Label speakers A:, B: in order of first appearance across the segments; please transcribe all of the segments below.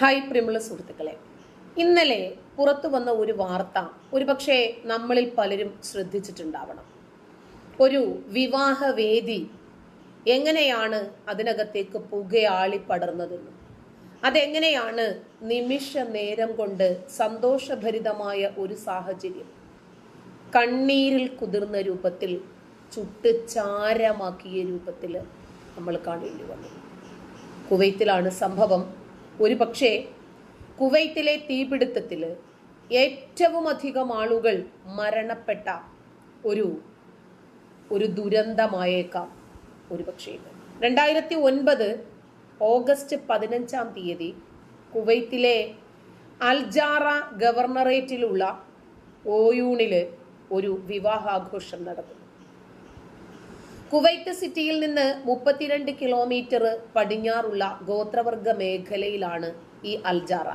A: Hi പ്രിയമുള്ള സുഹൃത്തുക്കളെ. ഇന്നലെ പുറത്തു വന്ന ഒരു വാർത്ത ഒരുപക്ഷെ നമ്മളിൽ പലരും ശ്രദ്ധിച്ചിട്ടുണ്ടാവണം. ഒരു വിവാഹവേദി എങ്ങനെയാണ് അതിനകത്തേക്ക് പുകയാളി പടർന്നതെന്നും. അതെങ്ങനെയാണ് നിമിഷ നേരം കൊണ്ട് സന്തോഷഭരിതമായ ഒരു സാഹചര്യം. കണ്ണീരിൽ കുതിർന്ന രൂപത്തിൽ ചുട്ട് ചാരമാക്കിയ രൂപത്തിൽ നമ്മൾ കാണേണ്ടി വന്നു. കുവൈത്തിലാണ് സംഭവം. ഒരു പക്ഷേ കുവൈത്തിലെ തീപിടുത്തത്തിൽ ഏറ്റവും അധികം ആളുകൾ മരണപ്പെട്ട ഒരു ഒരു ദുരന്തമായേക്കാം ഒരു പക്ഷേ രണ്ടായിരത്തി ഒൻപത് ഓഗസ്റ്റ് പതിനഞ്ചാം തീയതി കുവൈത്തിലെ അൽജാറ ഗവർണറേറ്റിലുള്ള ഓയൂണിൽ ഒരു വിവാഹാഘോഷം നടന്നു. കുവൈത്ത് സിറ്റിയിൽ നിന്ന് മുപ്പത്തിരണ്ട് കിലോമീറ്റർ പടിഞ്ഞാറുള്ള ഗോത്രവർഗ മേഖലയിലാണ് ഈ അൽജാറ.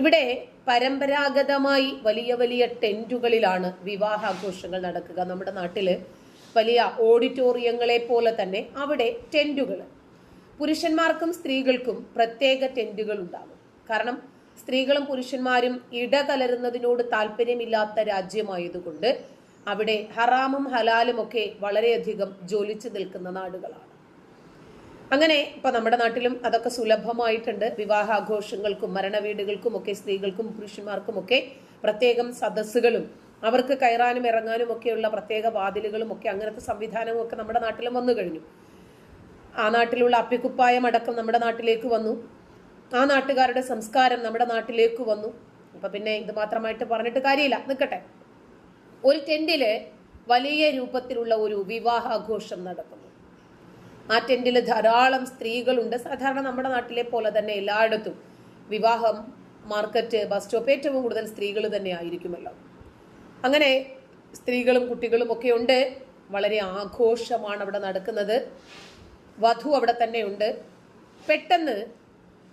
A: ഇവിടെ പരമ്പരാഗതമായി വലിയ വലിയ ടെന്റുകളിലാണ് വിവാഹാഘോഷങ്ങൾ നടക്കുക. നമ്മുടെ നാട്ടിൽ വലിയ ഓഡിറ്റോറിയങ്ങളെ പോലെ തന്നെ അവിടെ ടെന്റുകൾ പുരുഷന്മാർക്കും സ്ത്രീകൾക്കും പ്രത്യേക ടെന്റുകൾ ഉണ്ടാകും. കാരണം സ്ത്രീകളും പുരുഷന്മാരും ഇടകലരുന്നതിനോട് താല്പര്യമില്ലാത്ത രാജ്യമായതുകൊണ്ട് അവിടെ ഹറാമും ഹലാലും ഒക്കെ വളരെയധികം ജോലിച്ചു നിൽക്കുന്ന നാടുകളാണ്. അങ്ങനെ ഇപ്പൊ നമ്മുടെ നാട്ടിലും അതൊക്കെ സുലഭമായിട്ടുണ്ട്. വിവാഹാഘോഷങ്ങൾക്കും മരണവീടുകൾക്കും ഒക്കെ സ്ത്രീകൾക്കും പുരുഷന്മാർക്കും ഒക്കെ പ്രത്യേകം സദസ്സുകളും അവർക്ക് കയറാനും ഇറങ്ങാനും ഒക്കെയുള്ള പ്രത്യേക വാതിലുകളും ഒക്കെ അങ്ങനത്തെ സംവിധാനവും ഒക്കെ നമ്മുടെ നാട്ടിലും വന്നു കഴിഞ്ഞു. ആ നാട്ടിലുള്ള അപ്പിക്കുപ്പായം അടക്കം നമ്മുടെ നാട്ടിലേക്ക് വന്നു. ആ നാട്ടുകാരുടെ സംസ്കാരം നമ്മുടെ നാട്ടിലേക്ക് വന്നു. അപ്പൊ പിന്നെ ഇത് മാത്രമായിട്ട് പറഞ്ഞിട്ട് കാര്യമില്ല. നിൽക്കട്ടെ. ഒരു ടെന്റിൽ വലിയ രൂപത്തിലുള്ള ഒരു വിവാഹാഘോഷം നടക്കുന്നു. ആ ടെന്റിൽ ധാരാളം സ്ത്രീകളുണ്ട്. സാധാരണ നമ്മുടെ നാട്ടിലെ പോലെ തന്നെ എല്ലായിടത്തും വിവാഹം മാർക്കറ്റ് ബസ് സ്റ്റോപ്പ് ഏറ്റവും കൂടുതൽ സ്ത്രീകൾ തന്നെ ആയിരിക്കുമല്ലോ. അങ്ങനെ സ്ത്രീകളും കുട്ടികളും ഒക്കെ ഉണ്ട്. വളരെ ആഘോഷമാണ് അവിടെ നടക്കുന്നത്. വധു അവിടെ തന്നെ ഉണ്ട്. പെട്ടെന്ന്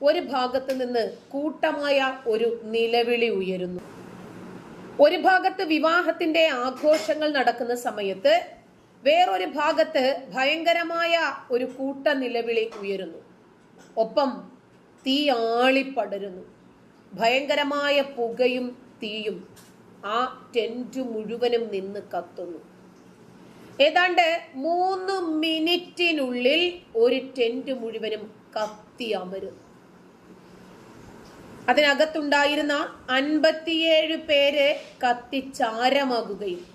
A: ഒരു ഭാഗത്ത് നിന്ന് കൂട്ടമായ ഒരു നിലവിളി ഉയരുന്നു. ഒരു ഭാഗത്ത് വിവാഹത്തിന്റെ ആഘോഷങ്ങൾ നടക്കുന്ന സമയത്ത് വേറൊരു ഭാഗത്ത് ഭയങ്കരമായ ഒരു കൂട്ട നിലവിളി ഉയരുന്നു. ഒപ്പം തീ ആളിപ്പടരുന്നു ഭയങ്കരമായ പുകയും തീയും ആ ടെന്റ് മുഴുവനും നിന്ന് കത്തുന്നു. ഏതാണ്ട് മൂന്ന് മിനിറ്റിനുള്ളിൽ ഒരു ടെന്റ് മുഴുവനും കത്തി അമരുന്നു. അതിനകത്തുണ്ടായിരുന്ന അൻപത്തിയേഴ് പേര് കത്തിച്ചാരമാകുകയും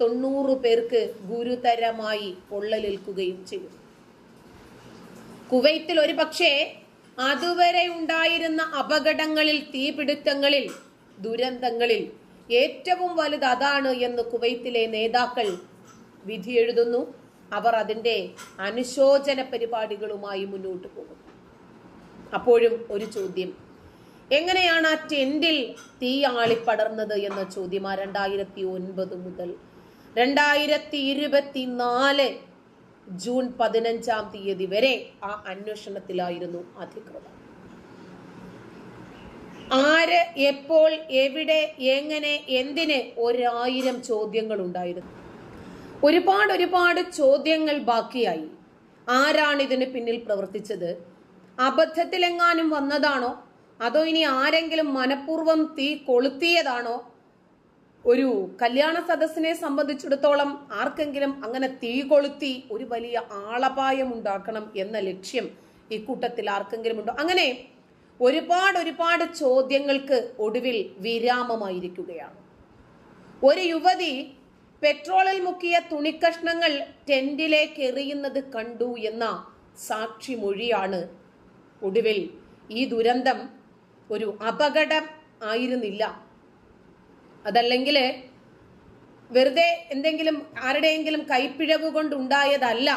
A: തൊണ്ണൂറ് പേർക്ക് ഗുരുതരമായി പൊള്ളലേൽക്കുകയും ചെയ്തു. കുവൈത്തിൽ ഒരു പക്ഷേ അതുവരെ ഉണ്ടായിരുന്ന അപകടങ്ങളിൽ തീപിടുത്തങ്ങളിൽ ദുരന്തങ്ങളിൽ ഏറ്റവും വലുത് അതാണ് എന്ന് കുവൈത്തിലെ നേതാക്കൾ വിധി എഴുതുന്നു. അവർ അതിന്റെ അനുശോചന പരിപാടികളുമായി മുന്നോട്ട് പോകും അപ്പോഴും ഒരു ചോദ്യം. എങ്ങനെയാണ് ആ ടെന്റിൽ തീ ആളിപ്പടർന്നത് എന്ന ചോദ്യം ആ രണ്ടായിരത്തി ഒൻപത് മുതൽ രണ്ടായിരത്തി ഇരുപത്തി നാല് ജൂൺ പതിനഞ്ചാം തീയതി വരെ ആ അന്വേഷണത്തിലായിരുന്നു അധികൃതർ. ആര് എപ്പോൾ എവിടെ എങ്ങനെ എന്തിന് ഒരായിരം ചോദ്യങ്ങൾ ഉണ്ടായിരുന്നു ഒരുപാട് ഒരുപാട് ചോദ്യങ്ങൾ ബാക്കിയായി. ആരാണ് ഇതിന് പിന്നിൽ പ്രവർത്തിച്ചത്? അബദ്ധത്തിലെങ്ങാനും വന്നതാണോ? അതോ ഇനി ആരെങ്കിലും മനഃപൂർവം തീ കൊളുത്തിയതാണോ? ഒരു കല്യാണ സദസ്സിനെ സംബന്ധിച്ചിടത്തോളം ആർക്കെങ്കിലും അങ്ങനെ തീ കൊളുത്തി ഒരു വലിയ ആളപായം ഉണ്ടാക്കണം എന്ന ലക്ഷ്യം ഈ കൂട്ടത്തിൽ ആർക്കെങ്കിലും ഉണ്ടോ? അങ്ങനെ ഒരുപാട് ഒരുപാട് ചോദ്യങ്ങൾക്ക് ഒടുവിൽ വിരാമമായിരിക്കുകയാണ്. ഒരു യുവതി പെട്രോളിൽ മുക്കിയ തുണിക്കഷ്ണങ്ങൾ ടെന്റിലേക്ക് എറിയുന്നത് കണ്ടു എന്ന സാക്ഷി മൊഴിയാണ് ഒടുവിൽ ഈ ദുരന്തം ഒരു അപകടം ആയിരുന്നില്ല. അതല്ലെങ്കിൽ വെറുതെ എന്തെങ്കിലും ആരുടെയെങ്കിലും കൈപ്പിഴവ് കൊണ്ടുണ്ടായതല്ല.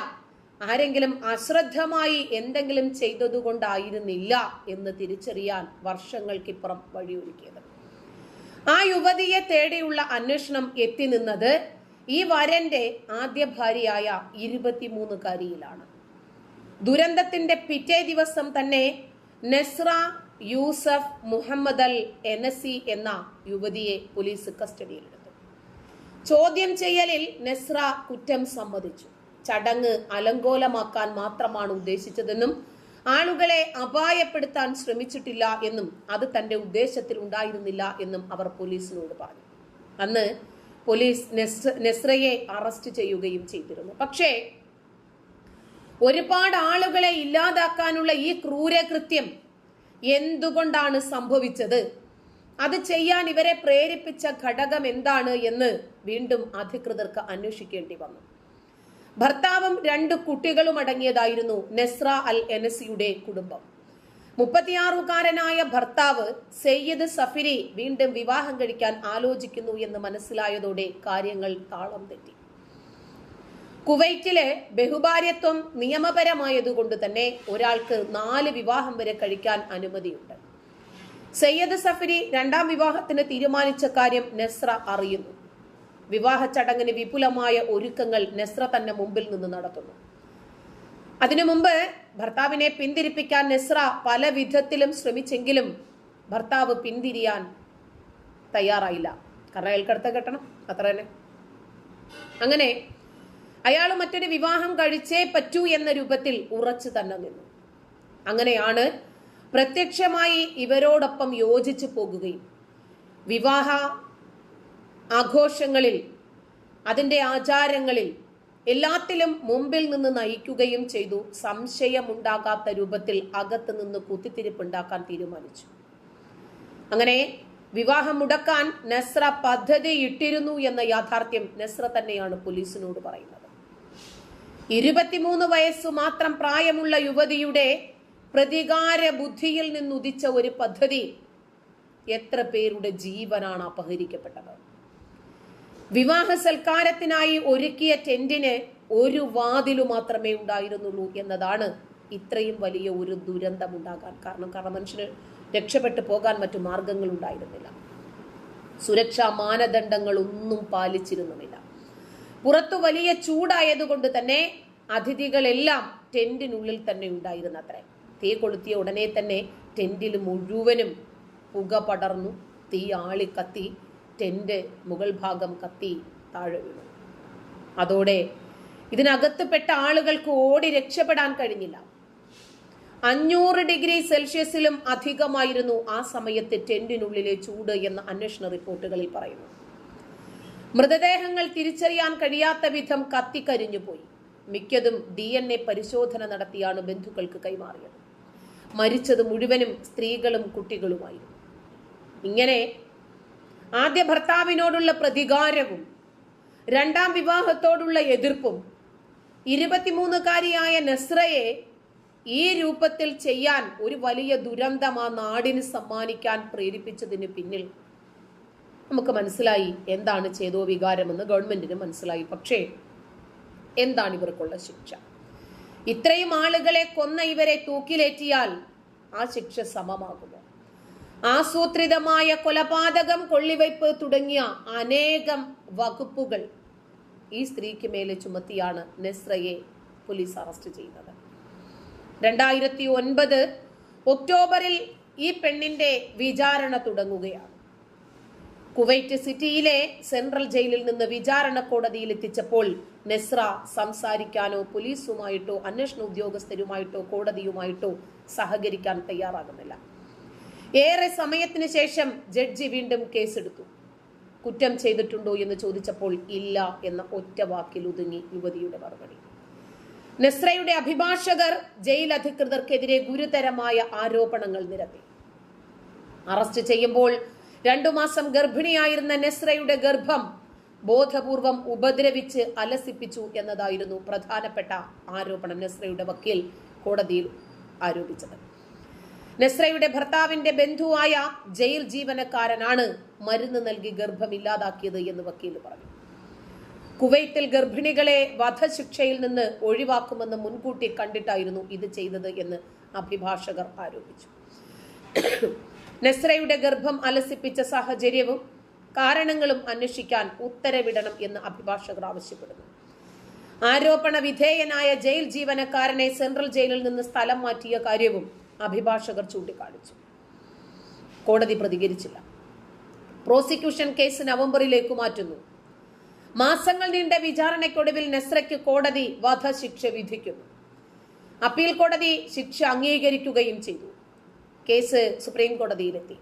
A: ആരെങ്കിലും അശ്രദ്ധമായി എന്തെങ്കിലും ചെയ്തതുകൊണ്ടായിരുന്നില്ല എന്ന് തിരിച്ചറിയാൻ വർഷങ്ങൾക്കിപ്പുറം വഴിയൊരുക്കിയത്. ആ യുവതിയെ തേടിയുള്ള അന്വേഷണം എത്തി നിന്നത് ഈ വരന്റെ ആദ്യ ഭാര്യയായ ഇരുപത്തിമൂന്നുകാരിയിലാണ്. ദുരന്തത്തിന്റെ പിറ്റേ ദിവസം തന്നെ നെസ്ര യൂസഫ് മുഹമ്മദ് അൽ എനസി എന്ന യുവതിയെ പോലീസ് കസ്റ്റഡിയിലെടുത്തു. ചോദ്യം ചെയ്യലിൽ നെസ്ര കുറ്റം സമ്മതിച്ചു. ചടങ്ങ് അലങ്കോലമാക്കാൻ മാത്രമാണ് ഉദ്ദേശിച്ചതെന്നും ആളുകളെ അപായപ്പെടുത്താൻ ശ്രമിച്ചിട്ടില്ല എന്നും അത് തന്റെ ഉദ്ദേശത്തിൽ ഉണ്ടായിരുന്നില്ല എന്നും അവർ പോലീസിനോട് പറഞ്ഞു. അന്ന് പോലീസ് നെസ്- നെസ്രയെ അറസ്റ്റ് ചെയ്യുകയും ചെയ്തിരുന്നു. പക്ഷേ ഒരുപാട് ആളുകളെ ഇല്ലാതാക്കാനുള്ള ഈ ക്രൂരകൃത്യം എന്തുകൊണ്ടാണ് സംഭവിച്ചത്? അത് ചെയ്യാൻ ഇവരെ പ്രേരിപ്പിച്ച ഘടകം എന്താണ് എന്ന് വീണ്ടും അധികൃതർക്ക് അന്വേഷിക്കേണ്ടി വന്നു. ഭർത്താവും രണ്ട് കുട്ടികളും അടങ്ങിയതായിരുന്നു നെസ്ര അൽ എനസിയുടെ കുടുംബം. മുപ്പത്തിയാറുകാരനായ ഭർത്താവ് സയ്യിദ് സഫിരി വീണ്ടും വിവാഹം കഴിക്കാൻ ആലോചിക്കുന്നു എന്ന് മനസ്സിലായതോടെ കാര്യങ്ങൾ താളം തെറ്റി. കുവൈറ്റിലെ ബഹുഭാര്യത്വം നിയമപരമായതുകൊണ്ട് തന്നെ ഒരാൾക്ക് നാല് വിവാഹം വരെ കഴിക്കാൻ അനുമതിയുണ്ട്. സയ്യദ് സഫരി രണ്ടാം വിവാഹത്തിന് തീരുമാനിച്ച കാര്യം നെസ്ര അറിയുന്നു. വിവാഹ ചടങ്ങിന് വിപുലമായ ഒരുക്കങ്ങൾ നെസ്ര തന്നെ മുമ്പിൽ നിന്ന് നടത്തുന്നു. അതിനു മുമ്പ് ഭർത്താവിനെ പിന്തിരിപ്പിക്കാൻ നെസ്ര പല വിധത്തിലും ശ്രമിച്ചെങ്കിലും ഭർത്താവ് പിന്തിരിയാൻ തയ്യാറായില്ല. കാരണം അയാൾക്കടുത്ത കെട്ടണം അത്ര തന്നെ അങ്ങനെ അയാൾ മറ്റൊരു വിവാഹം കഴിച്ചേ പറ്റൂ എന്ന രൂപത്തിൽ ഉറച്ചു തന്നെ നിന്നു. അങ്ങനെയാണ് പ്രത്യക്ഷമായി ഇവരോടൊപ്പം യോജിച്ചു പോകുകയും വിവാഹ ആഘോഷങ്ങളിൽ അതിന്റെ ആചാരങ്ങളിൽ എല്ലാത്തിലും മുമ്പിൽ നിന്ന് നയിക്കുകയും ചെയ്തു. സംശയമുണ്ടാകാത്ത രൂപത്തിൽ അകത്ത് നിന്ന് കുത്തിത്തിരിപ്പുണ്ടാക്കാൻ തീരുമാനിച്ചു. അങ്ങനെ വിവാഹം മുടക്കാൻ നസ്ര പദ്ധതി ഇട്ടിരുന്നു എന്ന യാഥാർത്ഥ്യം നസ്ര തന്നെയാണ് പോലീസിനോട് പറയുന്നത്. ഇരുപത്തിമൂന്ന് വയസ്സു മാത്രം പ്രായമുള്ള യുവതിയുടെ പ്രതികാര ബുദ്ധിയിൽ നിന്നുദിച്ച ഒരു പദ്ധതി. എത്ര പേരുടെ ജീവനാണ് അപഹരിക്കപ്പെട്ടത്? വിവാഹ സൽക്കാരത്തിനായി ഒരുക്കിയ ടെന്റിന് ഒരു വാതിലു മാത്രമേ ഉണ്ടായിരുന്നുള്ളൂ എന്നതാണ് ഇത്രയും വലിയ ഒരു ദുരന്തം ഉണ്ടാകാൻ കാരണം. കാരണം മനുഷ്യന് രക്ഷപ്പെട്ടു പോകാൻ മറ്റു മാർഗങ്ങൾ ഉണ്ടായിരുന്നില്ല സുരക്ഷാ മാനദണ്ഡങ്ങളൊന്നും പാലിച്ചിരുന്നുമില്ല. പുറത്തു വലിയ ചൂടായതുകൊണ്ട് തന്നെ അതിഥികളെല്ലാം ടെന്റിനുള്ളിൽ തന്നെ ഉണ്ടായിരുന്നത്രേ. തീ കൊളുത്തിയ ഉടനെ തന്നെ ടെന്റിൽ മുഴുവനും പുക പടർന്നു തീ ആളി കത്തി ടെന്റ് മുകൾ ഭാഗം കത്തി താഴെ വീണു. അതോടെ ഇതിനകത്തുപെട്ട ആളുകൾക്ക് ഓടി രക്ഷപ്പെടാൻ കഴിഞ്ഞില്ല. അഞ്ഞൂറ് ഡിഗ്രി സെൽഷ്യസിലും അധികമായിരുന്നു ആ സമയത്ത് ടെന്റിനുള്ളിലെ ചൂട് എന്ന് അന്വേഷണ റിപ്പോർട്ടുകളിൽ പറയുന്നു. മൃതദേഹങ്ങൾ തിരിച്ചറിയാൻ കഴിയാത്ത വിധം കത്തിക്കരിഞ്ഞുപോയി. മിക്കതും ഡി എൻ എ പരിശോധന നടത്തിയാണ് ബന്ധുക്കൾക്ക് കൈമാറിയത്. മരിച്ചത് മുഴുവനും സ്ത്രീകളും കുട്ടികളുമായിരുന്നു. ഇങ്ങനെ ആദ്യ ഭർത്താവിനോടുള്ള പ്രതികാരവും രണ്ടാം വിവാഹത്തോടുള്ള എതിർപ്പും ഇരുപത്തിമൂന്നുകാരിയായ നസ്രയെ ഈ രൂപത്തിൽ ചെയ്യാൻ ഒരു വലിയ ദുരന്തം ആ നാടിന് സമ്മാനിക്കാൻ പ്രേരിപ്പിച്ചതിന് പിന്നിൽ നമുക്ക് മനസ്സിലായി എന്താണ് ചേതോ വികാരമെന്ന് ഗവൺമെന്റിന് മനസ്സിലായി. പക്ഷേ എന്താണ് ഇവർക്കുള്ള ശിക്ഷ? ഇത്രയും ആളുകളെ കൊന്ന ഇവരെ തൂക്കിലേറ്റിയാൽ ആ ശിക്ഷ സമമാകുമോ? ആസൂത്രിതമായ കൊലപാതകം കൊള്ളിവയ്പ് തുടങ്ങിയ അനേകം വകുപ്പുകൾ ഈ സ്ത്രീക്ക് മേലെ ചുമത്തിയാണ് നെസ്രയെ പോലീസ് അറസ്റ്റ് ചെയ്യുന്നത്. രണ്ടായിരത്തി ഒൻപത് ഒക്ടോബറിൽ ഈ പെണ്ണിന്റെ വിചാരണ തുടങ്ങുകയാണ്. കുവൈറ്റ് സിറ്റിയിലെ സെൻട്രൽ ജയിലിൽ നിന്ന് വിചാരണ കോടതിയിൽ എത്തിച്ചപ്പോൾ നെസ്ര സംസാരിക്കാനോ പോലീസുമായിട്ടോ അന്വേഷണ ഉദ്യോഗസ്ഥരുമായിട്ടോ കോടതിയുമായിട്ടോ സഹകരിക്കാൻ തയ്യാറാകുന്നില്ല. ഏറെ സമയത്തിന് ശേഷം ജഡ്ജി വീണ്ടും കേസെടുത്തു. കുറ്റം ചെയ്തിട്ടുണ്ടോ എന്ന് ചോദിച്ചപ്പോൾ ഇല്ല എന്ന ഒറ്റ വാക്കിൽ ഒതുങ്ങി യുവതിയുടെ മറുപടി. നെസ്രയുടെ അഭിഭാഷകർ ജയിൽ അധികൃതർക്കെതിരെ ഗുരുതരമായ ആരോപണങ്ങൾ നിരത്തി. അറസ്റ്റ് ചെയ്യുമ്പോൾ രണ്ടു മാസം ഗർഭിണിയായിരുന്ന നെസ്രയുടെ ഗർഭം ബോധപൂർവം ഉപദ്രവിച്ച് അലസിപ്പിച്ചു എന്നതായിരുന്നു പ്രധാനപ്പെട്ട ആരോപണം നെസ്രയുടെ വക്കീൽ കോടതിയിൽ ആരോപിച്ചത്. നെസ്രയുടെ ഭർത്താവിന്റെ ബന്ധുവായ ജയിൽ ജീവനക്കാരനാണ് മരുന്ന് നൽകി ഗർഭം ഇല്ലാതാക്കിയത് എന്ന് വക്കീൽ പറഞ്ഞു. കുവൈത്തിൽ ഗർഭിണികളെ വധശിക്ഷയിൽ നിന്ന് ഒഴിവാക്കുമെന്ന് മുൻകൂട്ടി കണ്ടിട്ടായിരുന്നു ഇത് ചെയ്തത് എന്ന് അഭിഭാഷകർ ആരോപിച്ചു. നെസ്രയുടെ ഗർഭം അലസിപ്പിച്ച സാഹചര്യവും കാരണങ്ങളും അന്വേഷിക്കാൻ ഉത്തരവിടണം എന്ന് അഭിഭാഷകർ ആവശ്യപ്പെടുന്നു. ആരോപണ വിധേയനായ ജയിൽ ജീവനക്കാരനെ സെൻട്രൽ ജയിലിൽ നിന്ന് സ്ഥലം മാറ്റിയ കാര്യവും അഭിഭാഷകർ ചൂണ്ടിക്കാണിച്ചു. കോടതി പ്രതികരിച്ചില്ല. പ്രോസിക്യൂഷൻ കേസ് നവംബറിലേക്ക് മാറ്റുന്നു. മാസങ്ങൾ നീണ്ട വിചാരണയ്ക്കൊടുവിൽ നെസ്രയ്ക്ക് കോടതി വധശിക്ഷ വിധിക്കുന്നു. അപ്പീൽ കോടതി ശിക്ഷ അംഗീകരിക്കുകയും ചെയ്തു. കേസ് സുപ്രീം കോടതിയിലെത്തി.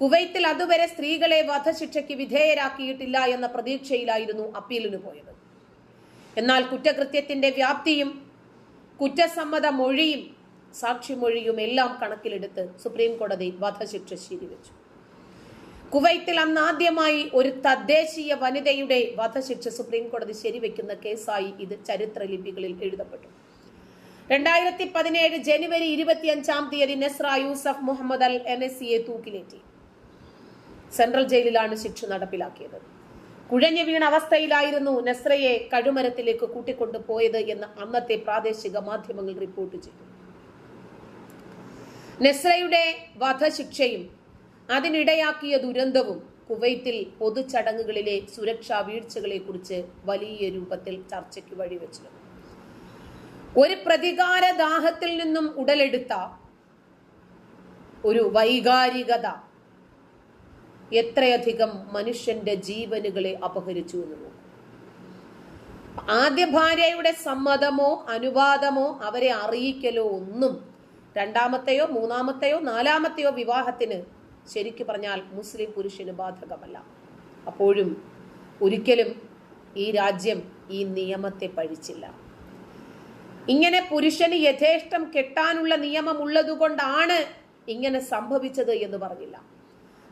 A: കുവൈത്തിൽ അതുവരെ സ്ത്രീകളെ വധശിക്ഷയ്ക്ക് വിധേയരാക്കിയിട്ടില്ല എന്ന പ്രതീക്ഷയിലായിരുന്നു അപ്പീലിന് പോയത്. എന്നാൽ കുറ്റകൃത്യത്തിന്റെ വ്യാപ്തിയും കുറ്റസമ്മത മൊഴിയും സാക്ഷിമൊഴിയും എല്ലാം കണക്കിലെടുത്ത് സുപ്രീം കോടതി വധശിക്ഷ ശീലിവെച്ചു കുവൈത്തിൽ അന്ന് ആദ്യമായി ഒരു തദ്ദേശീയ വനിതയുടെ വധശിക്ഷ സുപ്രീം കോടതി ശരിവെക്കുന്ന കേസായി ഇത് ചരിത്ര ലിപികളിൽ എഴുതപ്പെട്ടു. രണ്ടായിരത്തി പതിനേഴ് ജനുവരി ഇരുപത്തിയഞ്ചാം തീയതി Nesra Yusuf Muhammad al N S സിയെ തൂക്കിലേറ്റി. സെൻട്രൽ ജയിലിലാണ് ശിക്ഷ നടപ്പിലാക്കിയത്. കുഴഞ്ഞു വീണ അവസ്ഥയിലായിരുന്നു നെസ്രയെ കഴുമരത്തിലേക്ക് കൂട്ടിക്കൊണ്ടു പോയത് എന്ന് അന്നത്തെ പ്രാദേശിക മാധ്യമങ്ങൾ റിപ്പോർട്ട് ചെയ്തു. നെസ്രയുടെ വധശിക്ഷയും അതിനിടയാക്കിയ ദുരന്തവും കുവൈത്തിൽ പൊതുചടങ്ങുകളിലെ സുരക്ഷാ വീഴ്ചകളെക്കുറിച്ച് വലിയ രൂപത്തിൽ ചർച്ചയ്ക്ക് വഴിവെച്ചിരുന്നു ഒരു പ്രതികാര ദാഹത്തിൽ നിന്നും ഉടലെടുത്ത ഒരു വൈകാരികത എത്രയധികം മനുഷ്യന്റെ ജീവനുകളെ അപഹരിച്ചു എന്ന് നോക്കും. ആദ്യ ഭാര്യയുടെ സമ്മതമോ അനുവാദമോ അവരെ അറിയിക്കലോ ഒന്നും രണ്ടാമത്തെയോ മൂന്നാമത്തെയോ നാലാമത്തെയോ വിവാഹത്തിന് ശരിക്കു പറഞ്ഞാൽ മുസ്ലിം പുരുഷന് ബാധകമല്ല. അപ്പോഴും ഒരിക്കലും ഈ രാജ്യം ഈ നിയമത്തെ പഴിച്ചില്ല. ഇങ്ങനെ പുരുഷന് യഥേഷ്ടം കെട്ടാനുള്ള നിയമം ഉള്ളതുകൊണ്ടാണ് ഇങ്ങനെ സംഭവിച്ചത് എന്ന് പറഞ്ഞില്ല.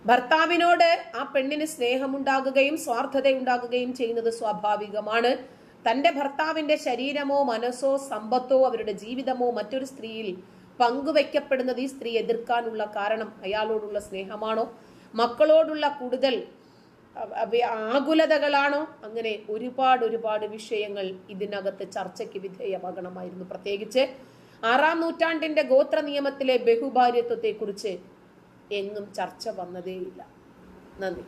A: ഭർത്താവിനോട് ആ പെണ്ണിന് സ്നേഹമുണ്ടാകുകയും സ്വാർത്ഥതയുണ്ടാകുകയും ചെയ്യുന്നത് സ്വാഭാവികമാണ്. തന്റെ ഭർത്താവിന്റെ ശരീരമോ മനസ്സോ സമ്പത്തോ അവരുടെ ജീവിതമോ മറ്റൊരു സ്ത്രീയിൽ പങ്കുവയ്ക്കപ്പെടുന്നത് ഈ സ്ത്രീ എതിർക്കാനുള്ള കാരണം അയാളോടുള്ള സ്നേഹമാണോ? മക്കളോടുള്ള കൂടുതൽ ആകുലതകളാണോ? അങ്ങനെ ഒരുപാട് ഒരുപാട് വിഷയങ്ങൾ ഇതിനകത്ത് ചർച്ചയ്ക്ക് വിധേയമാകണമായിരുന്നു. പ്രത്യേകിച്ച് ആറാം നൂറ്റാണ്ടിന്റെ ഗോത്ര നിയമത്തിലെ ബഹുഭാര്യത്വത്തെക്കുറിച്ച് എങ്ങും ചർച്ച വന്നതേയില്ല. നന്ദി.